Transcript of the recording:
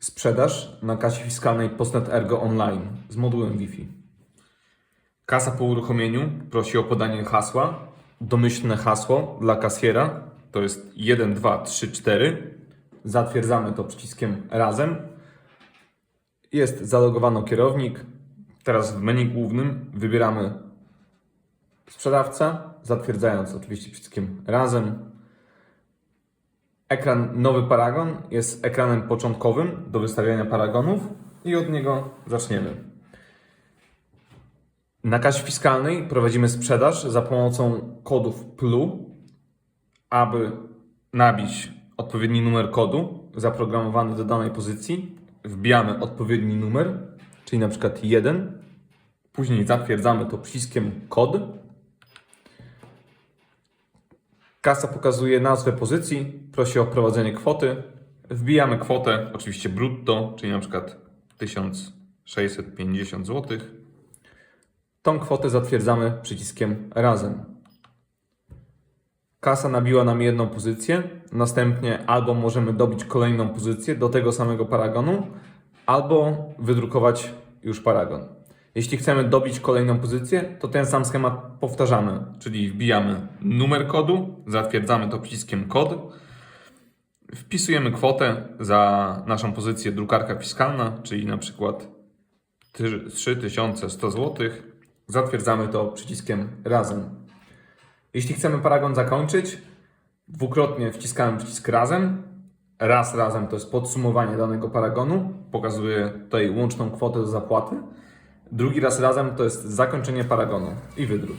Sprzedaż na kasie fiskalnej Postnet Ergo Online z modułem Wi-Fi. Kasa po uruchomieniu prosi o podanie hasła. Domyślne hasło dla kasjera to jest 1, 2, 3, 4. Zatwierdzamy to przyciskiem razem. Jest zalogowano kierownik. Teraz w menu głównym wybieramy sprzedawca, zatwierdzając oczywiście przyciskiem razem. Ekran Nowy Paragon jest ekranem początkowym do wystawiania paragonów i od niego zaczniemy. Na kasie fiskalnej prowadzimy sprzedaż za pomocą kodów PLU, aby nabić odpowiedni numer kodu zaprogramowany do danej pozycji. Wbijamy odpowiedni numer, czyli na przykład 1. Później zatwierdzamy to przyciskiem kod. Kasa pokazuje nazwę pozycji, prosi o wprowadzenie kwoty. Wbijamy kwotę, oczywiście brutto, czyli na przykład 1650 zł. Tą kwotę zatwierdzamy przyciskiem razem. Kasa nabiła nam jedną pozycję, następnie albo możemy dobić kolejną pozycję do tego samego paragonu, albo wydrukować już paragon. Jeśli chcemy dobić kolejną pozycję, to ten sam schemat powtarzamy, czyli wbijamy numer kodu, zatwierdzamy to przyciskiem kod, wpisujemy kwotę za naszą pozycję drukarka fiskalna, czyli na przykład 3100 zł, zatwierdzamy to przyciskiem razem. Jeśli chcemy paragon zakończyć, dwukrotnie wciskamy przycisk razem. Raz razem to jest podsumowanie danego paragonu, pokazuje tutaj łączną kwotę do zapłaty. Drugi raz razem to jest zakończenie paragonu i wydruk.